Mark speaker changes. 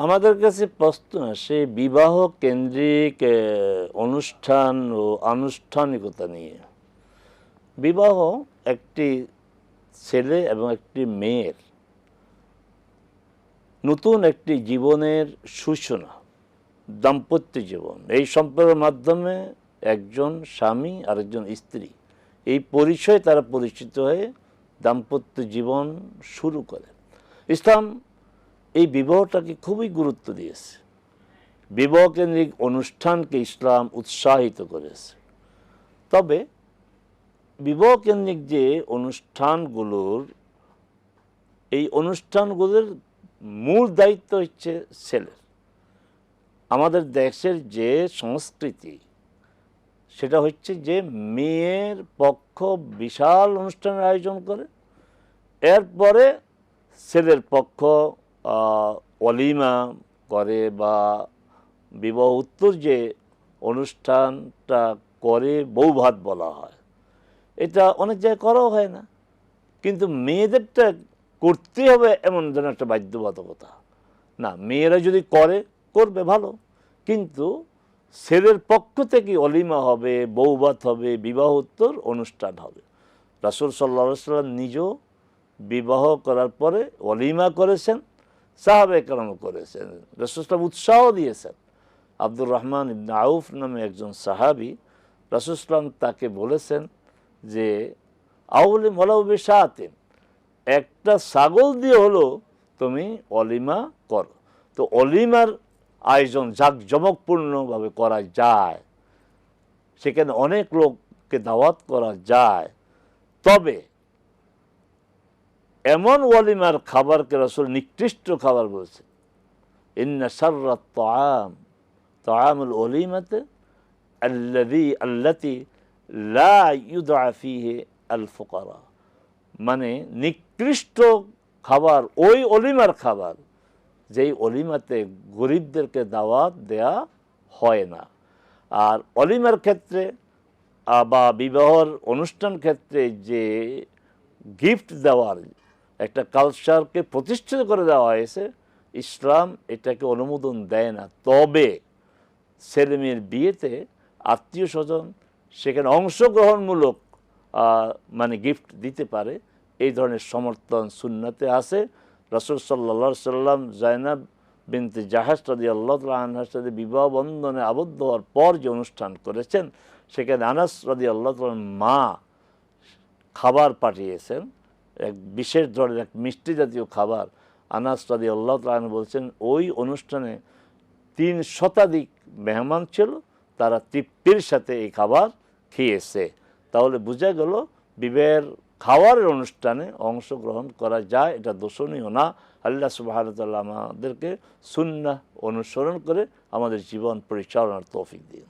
Speaker 1: আমাদের কাছে প্রশ্ন আসে, বিবাহ কেন্দ্রিক অনুষ্ঠান ও আনুষ্ঠানিকতা নিয়ে। বিবাহ একটি ছেলে এবং একটি মেয়ের নতুন একটি জীবনের সূচনা, দাম্পত্য জীবন। এই সম্পর্কের মাধ্যমে একজন স্বামী আর একজন স্ত্রী, এই পরিচয়ে তারা পরিচিত হয়ে দাম্পত্য জীবন শুরু করে। ইসলাম এই বিবাহটাকে খুবই গুরুত্ব দিয়েছে। বিবাহ কেন্দ্রিক অনুষ্ঠানকে ইসলাম উৎসাহিত করেছে। তবে বিবাহ কেন্দ্রিক যে অনুষ্ঠানগুলোর, এই অনুষ্ঠানগুলোর মূল দায়িত্ব হচ্ছে ছেলের। আমাদের দেশের যে সংস্কৃতি, সেটা হচ্ছে যে মেয়ের পক্ষ বিশাল অনুষ্ঠানের আয়োজন করে, এরপরে ছেলের পক্ষ অলিমা করে বা বিবাহ উত্তর যে অনুষ্ঠানটা করে বৌভাত বলা হয়, এটা অনেক জায়গায় করাও হয় না। কিন্তু মেয়েদেরটা করতে হবে এমন যেন একটা বাধ্যবাধকতা। না, মেয়েরা যদি করে, করবে, ভালো। কিন্তু ছেলের পক্ষ থেকে অলিমা হবে, বৌভাত হবে, বিবাহ উত্তর অনুষ্ঠান হবে। রাসুল সাল্লা সাল্লাম নিজেও বিবাহ করার পরে অলিমা করেছেন। সাহাবে কেরাম করেছেন। রসুলাম উৎসাহ দিয়েছেন। আব্দুর রহমান ইবনে আউফ নামে একজন সাহাবি রসুলাম তাকে বলেছেন যে আউলি মলাউবে শাহাতিন একটা ছাগল দিয়ে হলো তুমি অলিমা করো। তো অলিমার আয়োজন জাঁকজমকপূর্ণভাবে করা যায়। সেখানে অনেক লোককে দাওয়াত করা যায়। তবে এমন ওয়ালিমার খাবারকে রসুল নিকৃষ্ট খাবার বলছে। ইন্না সার্রাত তাআম, তাআমুল ওলিমাতে আল্লাযী, আল্লাতি লা আল ফুকারা মানে নিকৃষ্ট খাবার, ওই অলিমার খাবার, যেই অলিমাতে গরিবদেরকে দাওয়াত দেয়া হয় না। আর অলিমার ক্ষেত্রে বা বিবাহর অনুষ্ঠান ক্ষেত্রে যে গিফট দেওয়ার একটা কালচারকে প্রতিষ্ঠিত করে দেওয়া হয়েছে। ইসলাম এটাকে অনুমোদন দেয় না। তবে ছেলে মেয়ের বিয়েতে আত্মীয় স্বজন সেখানে অংশগ্রহণমূলক মানে গিফট দিতে পারে। এই ধরনের সমর্থন সুন্নাতে আছে। রসুল সাল্লা সাল্লাম জায়নাব বিনতে জাহাজ রাদি আল্লাহ সাথে বিবাহ বন্ধনে আবদ্ধ হওয়ার পর যে অনুষ্ঠান করেছেন, সেখানে আনাস রাদি আল্লাহ মা খাবার পাঠিয়েছেন। এক বিশেষ ধরনের এক মিষ্টি জাতীয় খাবার। আনাস রাদি আল্লাহ তালন বলছেন, ওই অনুষ্ঠানে তিন শতাধিক মেহমান ছিল, তারা তৃপ্তির সাথে এই খাবার খেয়েছে। তাহলে বোঝা গেল বিবাহের খাওয়ারের অনুষ্ঠানে অংশগ্রহণ করা যায়, এটা দোষণীয় না। আল্লাহ সুবাহ আমাদেরকে সুন্না অনুসরণ করে আমাদের জীবন পরিচালনার তৌফিক দিন।